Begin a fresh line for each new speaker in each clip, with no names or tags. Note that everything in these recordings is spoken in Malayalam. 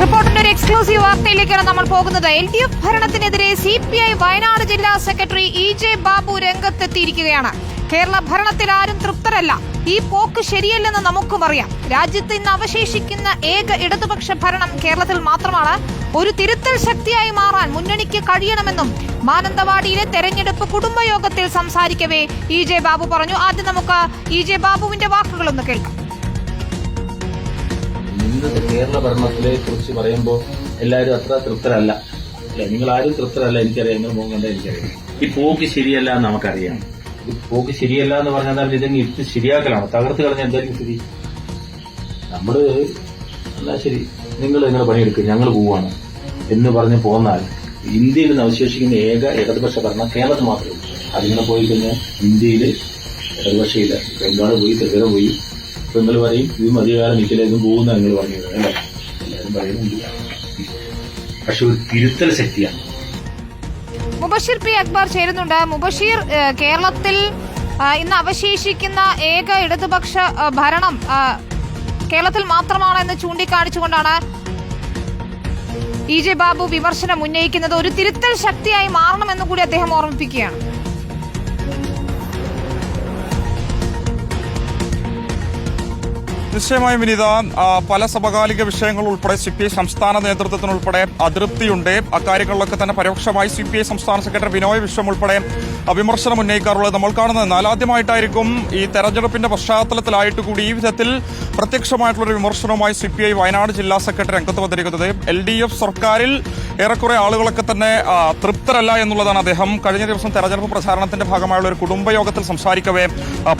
റിപ്പോർട്ടിന്റെ ഒരു എക്സ്ക്ലൂസീവ് വാർത്തയിലേക്കാണ് നമ്മൾ പോകുന്നത്. എൽ ഡി എഫ് ഭരണത്തിനെതിരെ സി പി ഐ വയനാട് ജില്ലാ സെക്രട്ടറി ഇ ജെ ബാബു രംഗത്തെത്തിയിരിക്കുകയാണ്. കേരള ഭരണത്തിൽ ആരും തൃപ്തരല്ല. ഈ പോക്ക് ശരിയല്ലെന്ന് നമുക്കും അറിയാം. രാജ്യത്ത് ഇന്ന് അവശേഷിക്കുന്ന ഏക ഇടതുപക്ഷ ഭരണം കേരളത്തിൽ മാത്രമാണ്. ഒരു തിരുത്തൽ ശക്തിയായി മാറാൻ മുന്നണിക്ക് കഴിയണമെന്നും മാനന്തവാടിയിലെ തെരഞ്ഞെടുപ്പ് കുടുംബയോഗത്തിൽ സംസാരിക്കവേ ഇ ജെ ബാബു പറഞ്ഞു. ആദ്യം നമുക്ക് ഇ ജെ ബാബുവിന്റെ വാക്കുകളൊന്ന് കേൾക്കാം.
ഇന്നത്തെ കേരള ഭരണത്തിലെ കുറിച്ച് പറയുമ്പോൾ എല്ലാവരും അത്ര തൃപ്തരല്ല. അല്ലെ? നിങ്ങൾ ആരും തൃപ്തരല്ല. എനിക്കറിയാം. നിങ്ങൾ പോകേണ്ട എനിക്കറിയാം. ഈ പോക്ക് ശരിയല്ല എന്ന് നമുക്കറിയാം. ഈ പോക്ക് ശരിയല്ല എന്ന് പറഞ്ഞാൽ ഇതെങ്കിൽ ഇട്ട് ശരിയാക്കലാണ്. തകർത്ത് കളഞ്ഞ എന്തായാലും സ്ഥിതി? നമ്മൾ എന്നാ ശരി. നിങ്ങൾ നിങ്ങൾ പണിയെടുക്കുക ഞങ്ങൾ പോവാണ്. എന്ന് പറഞ്ഞ് പോന്നാൽ ഇന്ത്യയിൽ നിന്ന് അവശേഷിക്കുന്ന ഏക ഇടതുപക്ഷ ഭരണം കേരളത്തിൽ മാത്രമേ ഉള്ളൂ. അതിങ്ങനെ പോയി കഴിഞ്ഞാൽ ഇന്ത്യയിൽ ഇടതുപക്ഷയില്ല ബംഗാൾ പോയി? ത്രിപുര പോയി. ഇപ്പൊ നിങ്ങൾ പറയും ഇത് മതികാലം നിൽക്കില്ല പോകുന്ന നിങ്ങൾ പറഞ്ഞത് അല്ലേ? എല്ലാവരും പറയുന്നുണ്ട് പക്ഷെ ഒരു തിരുത്തൽ ശക്തിയാണ്.
മുബഷീർ പി അക്ബർ ചേരുന്നുണ്ട്. മുബഷീർ കേരളത്തിൽ ഇന്ന് അവശേഷിക്കുന്ന ഏക ഇടതുപക്ഷ ഭരണം കേരളത്തിൽ കേരളത്തിൽ മാത്രമാണെന്ന് ചൂണ്ടിക്കാണിച്ചുകൊണ്ടാണ് ഇ ജെ ബാബു വിമർശനം ഉന്നയിക്കുന്നത്. ഒരു തിരുത്തൽ ശക്തിയായി മാറണമെന്ന് കൂടി അദ്ദേഹം ഓർമ്മിപ്പിക്കുകയാണ്.
നിശ്ചയമായും വിനീത പല സമകാലിക വിഷയങ്ങൾ ഉൾപ്പെടെ സി പി ഐ സംസ്ഥാന നേതൃത്വത്തിനുൾപ്പെടെ അതൃപ്തിയുണ്ട് അക്കാര്യങ്ങളിലൊക്കെ തന്നെ പരോക്ഷമായി സി പി ഐ സംസ്ഥാന സെക്രട്ടറി വിനോയ് വിശ്വം ഉൾപ്പെടെ വിമർശനം ഉന്നയിക്കാറുള്ളത് നമ്മൾ കാണുന്നത്. എന്നാൽ ആദ്യമായിട്ടായിരിക്കും ഈ തെരഞ്ഞെടുപ്പിന്റെ പശ്ചാത്തലത്തിലായിട്ട് കൂടി ഈ വിധത്തിൽ പ്രത്യക്ഷമായിട്ടുള്ള ഒരു വിമർശനവുമായി സി പി ഐ വയനാട് ജില്ലാ സെക്രട്ടറി രംഗത്ത് വന്നിരിക്കുന്നത്. എൽ ഡി എഫ് സർക്കാരിൽ ഏറെക്കുറെ ആളുകളൊക്കെ തന്നെ തൃപ്തരല്ല എന്നുള്ളതാണ് അദ്ദേഹം കഴിഞ്ഞ ദിവസം തെരഞ്ഞെടുപ്പ് പ്രചാരണത്തിന്റെ ഭാഗമായുള്ള ഒരു കുടുംബയോഗത്തിൽ സംസാരിക്കവേ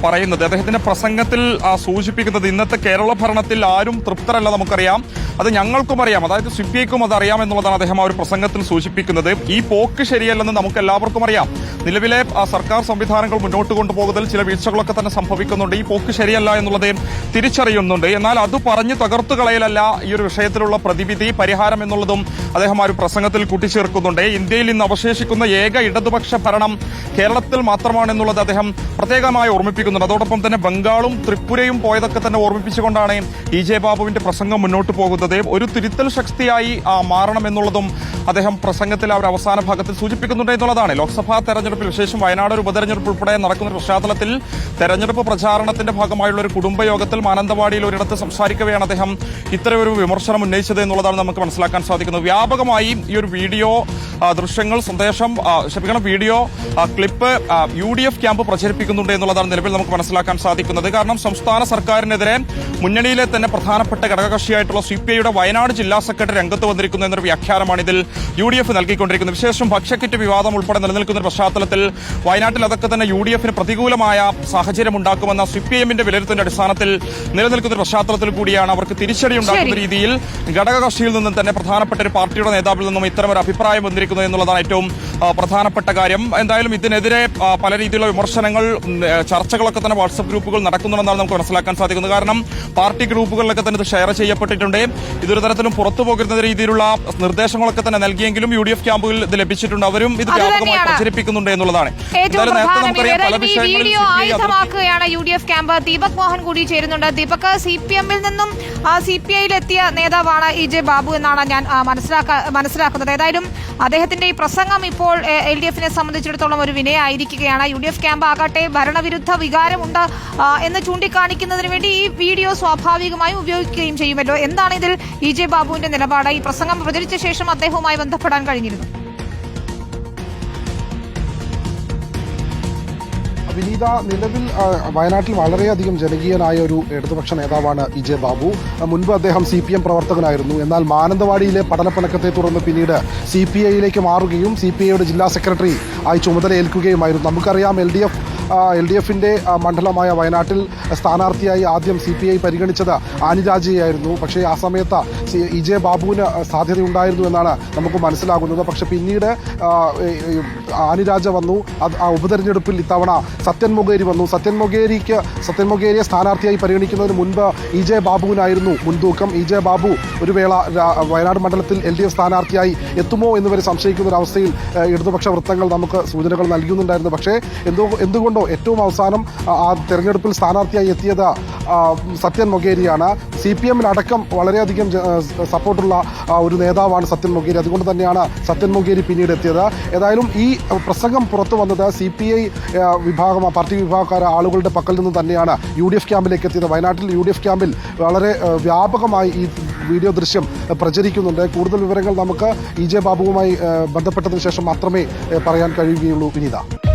പറയുന്നത്. അദ്ദേഹത്തിന്റെ പ്രസംഗത്തിൽ സൂചിപ്പിക്കുന്നത് ഇന്നത്തെ കേരള ഭരണത്തിൽ ആരും തൃപ്തരല്ല നമുക്കറിയാം അത് ഞങ്ങൾക്കും അറിയാം. അതായത് സി പി ഐക്കും അത് എന്നുള്ളതാണ് അദ്ദേഹം ആ ഒരു പ്രസംഗത്തിൽ സൂചിപ്പിക്കുന്നത്. ഈ പോക്ക് ശരിയല്ലെന്ന് നമുക്ക് എല്ലാവർക്കും അറിയാം. നിലവിലെ സർക്കാർ സംവിധാനങ്ങൾ മുന്നോട്ട് കൊണ്ടുപോകുന്നതിൽ ചില വീഴ്ചകളൊക്കെ തന്നെ സംഭവിക്കുന്നുണ്ട്. ഈ പോക്ക് ശരിയല്ല എന്നുള്ളത് തിരിച്ചറിയുന്നുണ്ട് എന്നാൽ അത് പറഞ്ഞ് തകർത്തു കളയലല്ല ഈ ഒരു വിഷയത്തിലുള്ള പ്രതിവിധി പരിഹാരം എന്നുള്ളതും അദ്ദേഹം ആ ഒരു പ്രസംഗത്തിൽ കൂട്ടിച്ചേർക്കുന്നുണ്ട്. ഇന്ത്യയിൽ ഇന്ന് അവശേഷിക്കുന്ന ഏക ഇടതുപക്ഷ ഭരണം കേരളത്തിൽ മാത്രമാണെന്നുള്ളത് അദ്ദേഹം പ്രത്യേകമായി ഓർമ്മിപ്പിക്കുന്നുണ്ട്. അതോടൊപ്പം തന്നെ ബംഗാളും ത്രിപുരയും പോയതൊക്കെ തന്നെ ഓർമ്മിപ്പിച്ചുകൊണ്ടാണ് ഇ ജെ ബാബുവിന്റെ പ്രസംഗം മുന്നോട്ട് പോകുന്നത്. ഒരു തിരുത്തൽ ശക്തിയായി ആ, മാറണം എന്നുള്ളതും അദ്ദേഹം പ്രസംഗത്തിൽ ആ ഒരു അവസാന ഭാഗത്തിൽ സൂചിപ്പിക്കുന്നുണ്ട് എന്നുള്ളതാണ്. ലോക്സഭാ തെരഞ്ഞെടുപ്പിൽ വിശേഷം വയനാട് ഒരു ഉപതെരഞ്ഞെടുപ്പ് ഉൾപ്പെടെ നടക്കുന്ന പശ്ചാത്തലത്തിൽ തെരഞ്ഞെടുപ്പ് പ്രചാരണത്തിന്റെ ഭാഗമായുള്ള ഒരു കുടുംബയോഗത്തിൽ മാനന്തവാടിയിൽ ഒരിടത്ത് സംസാരിക്കവെയാണ് അദ്ദേഹം. ഇത്തരമൊരു വിമർശനം ഉന്നയിച്ചത് എന്നുള്ളതാണ് നമുക്ക് മനസ്സിലാക്കാൻ സാധിക്കുന്നത്. വ്യാപകമായി ഈ ഒരു വീഡിയോ ദൃശ്യങ്ങൾ സന്ദേശം ക്ഷമിക്കണം video clip U D F camp പ്രചരിപ്പിക്കുന്നുണ്ട് എന്നുള്ളതാണ് നിലവിൽ നമുക്ക് മനസ്സിലാക്കാൻ സാധിക്കുന്നത്. കാരണം സംസ്ഥാന സർക്കാരിനെതിരെ മുന്നണിയിലെ തന്നെ പ്രധാനപ്പെട്ട ഘടകകക്ഷിയായിട്ടുള്ള സി പി ഐയുടെ വയനാട് ജില്ലാ സെക്രട്ടറി രംഗത്ത് വന്നിരിക്കുന്നു എന്നൊരു വ്യാഖ്യാനമാണ് ഇതിൽ യു ഡി എഫ് നൽകിക്കൊണ്ടിരിക്കുന്നത്. വിശേഷം ഭക്ഷ്യക്കിറ്റ് വിവാദം ഉൾപ്പെടെ നിലനിൽക്കുന്ന പശ്ചാത്തലത്തിൽ വയനാട്ടിൽ അതൊക്കെ തന്നെ യു ഡി എഫിന് പ്രതികൂലമായ സാഹചര്യം ഉണ്ടാക്കുമെന്ന സി പി എമ്മിന്റെ വിലയിരുത്തലിന്റെ അടിസ്ഥാനത്തിൽ നിലനിൽക്കുന്ന ഒരു പശ്ചാത്തലത്തിൽ കൂടിയാണ് അവർക്ക് തിരിച്ചടി ഉണ്ടാക്കുന്ന. രീതിയിൽ ഘടകകക്ഷിയിൽ നിന്നും തന്നെ പ്രധാനപ്പെട്ട ഒരു പാർട്ടിയുടെ നേതാവിൽ നിന്നും ഇത്തരം ഒരു അഭിപ്രായം വന്നിരിക്കുന്നു എന്നുള്ളതാണ് ഏറ്റവും പ്രധാനപ്പെട്ട കാര്യം. എന്തായാലും ഇതിനെതിരെ പല രീതിയിലുള്ള വിമർശനങ്ങൾ ചർച്ചകളൊക്കെ തന്നെ വാട്സപ്പ് ഗ്രൂപ്പുകൾ നടക്കുന്നുണ്ടെന്നാണ് നമുക്ക് മനസ്സിലാക്കാൻ സാധിക്കുന്നത്. കാരണം പാർട്ടി ഗ്രൂപ്പുകളിലൊക്കെ തന്നെ ഇത് ഷെയർ ചെയ്യപ്പെട്ടിട്ടുണ്ട്. ഇതൊരു തരത്തിലും പുറത്തു പോകുന്ന രീതിയിലുള്ള നിർദ്ദേശങ്ങളൊക്കെ തന്നെ നൽകിയെങ്കിലും യു ഡി എഫ് ക്യാമ്പുകളിൽ ഇത് ലഭിച്ചിട്ടുണ്ട്. അവരും ഇത് വ്യാപകമായി പ്രചരിപ്പിക്കുന്നുണ്ട് എന്നുള്ളതാണ്. എന്തായാലും നേരത്തെ
പ്രധാനം
നമുക്കറിയാം പല വിഷയങ്ങളിൽ
U D F camp. Deepak Mohan കൂടി ചേരുന്നുണ്ട്. ദീപക് സി പി എമ്മിൽ നിന്നും സി പി ഐയിലെത്തിയ നേതാവാണ് ഇ ജെ ബാബു എന്നാണ് ഞാൻ മനസ്സിലാക്കുന്നത്. ഏതായാലും അദ്ദേഹത്തിന്റെ ഈ പ്രസംഗം ഇപ്പോൾ എൽ ഡി എഫിനെ സംബന്ധിച്ചിടത്തോളം ഒരു വിനയായിരിക്കുകയാണ്. യു ഡി എഫ് ക്യാമ്പ് ആകട്ടെ ഭരണവിരുദ്ധ വികാരമുണ്ട് എന്ന് ചൂണ്ടിക്കാണിക്കുന്നതിന് വേണ്ടി ഈ വീഡിയോ സ്വാഭാവികമായും ഉപയോഗിക്കുകയും ചെയ്യുമല്ലോ. എന്താണ് ഇതിൽ ഇ ജെ ബാബുവിന്റെ നിലപാട്? ഈ പ്രസംഗം പ്രചരിച്ച ശേഷം അദ്ദേഹവുമായി ബന്ധപ്പെടാൻ കഴിഞ്ഞിരുന്നു.
വിനീത നിലവിൽ വയനാട്ടിൽ വളരെയധികം ജനകീയനായ ഒരു ഇടതുപക്ഷ നേതാവാണ് വിജയ് ബാബു. മുൻപ് അദ്ദേഹം സി പി എം പ്രവർത്തകനായിരുന്നു. എന്നാൽ മാനന്തവാടിയിലെ പഠനപ്പണക്കത്തെ തുടർന്ന് പിന്നീട് സി പി ഐയിലേക്ക് മാറുകയും സി പി ഐയുടെ ജില്ലാ സെക്രട്ടറി ആയി ചുമതല ഏൽക്കുകയുമായിരുന്നു നമുക്കറിയാം L D F L D എഫിന്റെ മണ്ഡലമായ വയനാട്ടിൽ സ്ഥാനാർത്ഥിയായി ആദ്യം സി പി ഐ പരിഗണിച്ചത് ആനിരാജയായിരുന്നു പക്ഷേ ആ സമയത്ത് ഇ ജെ ബാബുവിന് സാധ്യതയുണ്ടായിരുന്നു എന്നാണ് നമുക്ക് മനസ്സിലാകുന്നത്. പക്ഷെ പിന്നീട് ആനിരാജ വന്നു. അത് ആ ഉപതെരഞ്ഞെടുപ്പിൽ ഇത്തവണ സത്യൻ മൊഗേരി വന്നു. സത്യൻ മൊഗേരിക്ക് സത്യൻ മൊഗേരിയെ സ്ഥാനാർത്ഥിയായി പരിഗണിക്കുന്നതിന് മുൻപ് ഇ ജെ ബാബുവിനായിരുന്നു മുൻതൂക്കം. ഇ ജെ ബാബു ഒരു വേള വയനാട് മണ്ഡലത്തിൽ എൽ ഡി എഫ് സ്ഥാനാർത്ഥിയായി എത്തുമോ എന്ന് വരെ സംശയിക്കുന്ന ഒരു അവസ്ഥയിൽ ഇടതുപക്ഷ വൃത്തങ്ങൾ നമുക്ക് സൂചനകൾ നൽകുന്നുണ്ടായിരുന്നു. പക്ഷേ എന്തോ എന്തുകൊണ്ടോ ഏറ്റവും അവസാനം ആ, തെരഞ്ഞെടുപ്പിൽ സ്ഥാനാർത്ഥിയായി എത്തിയത് സത്യൻ മൊഗേരിയാണ് സി പി എമ്മിനടക്കം വളരെയധികം സപ്പോർട്ടുള്ള ഒരു നേതാവാണ് സത്യൻ മൊഗേരി അതുകൊണ്ട് തന്നെയാണ് സത്യൻ മൊഗേരി പിന്നീട് എത്തിയത്. ഏതായാലും ഈ പ്രസംഗം പുറത്തു വന്നത് സി പി ഐ വിഭാഗം പാർട്ടി വിഭാഗക്കാര ആളുകളുടെ പക്കൽ നിന്ന് തന്നെയാണ് യു ഡി എഫ് ക്യാമ്പിലേക്ക് എത്തിയത്. വയനാട്ടിൽ യു ഡി എഫ് ക്യാമ്പിൽ വളരെ വ്യാപകമായി ഈ വീഡിയോ ദൃശ്യം പ്രചരിക്കുന്നുണ്ട്. കൂടുതൽ വിവരങ്ങൾ നമുക്ക് ഇ ജെ ബാബുവുമായി ബന്ധപ്പെട്ടതിന് ശേഷം മാത്രമേ പറയാൻ കഴിയുകയുള്ളൂ. വിനീത.